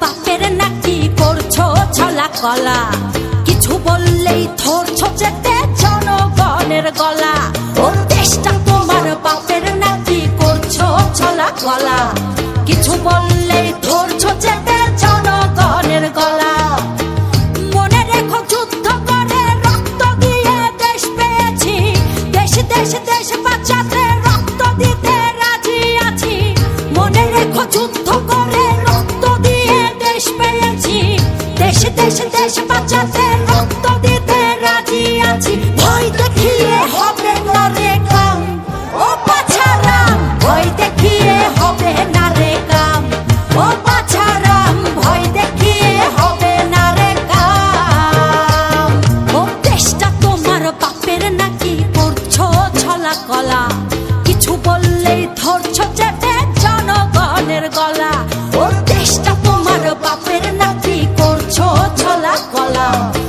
বাপের নাকি করছ ছলা কলা? কিছু বললেই ধরছো যেতে জনগণের গলা। ও দেশটা তোমার বাপের নাকি করছ ছলা কলা? কিছু বললেই ধরছো যেতে জনগণের গলা। মনে রেখো যুদ্ধ করে রক্ত দিয়ে দেশ পেয়েছি। দেশ দেশ দেশ বাঁচাতে রক্ত দিতে রাজি আছি। মনে রেখো যুদ্ধ দেশে দেশে রক্ত দিতে রাজি আছি। ভয় দেখিয়ে হবে না কাম। ও পাছারাম, ভয় দেখিয়ে হবে কাম। ও পাছারাম, ভয় দেখিয়ে হবে কাম। ও দেশটা তোমার বাপের নাকি করছ ছলা কলা। কিছু বললে Wow.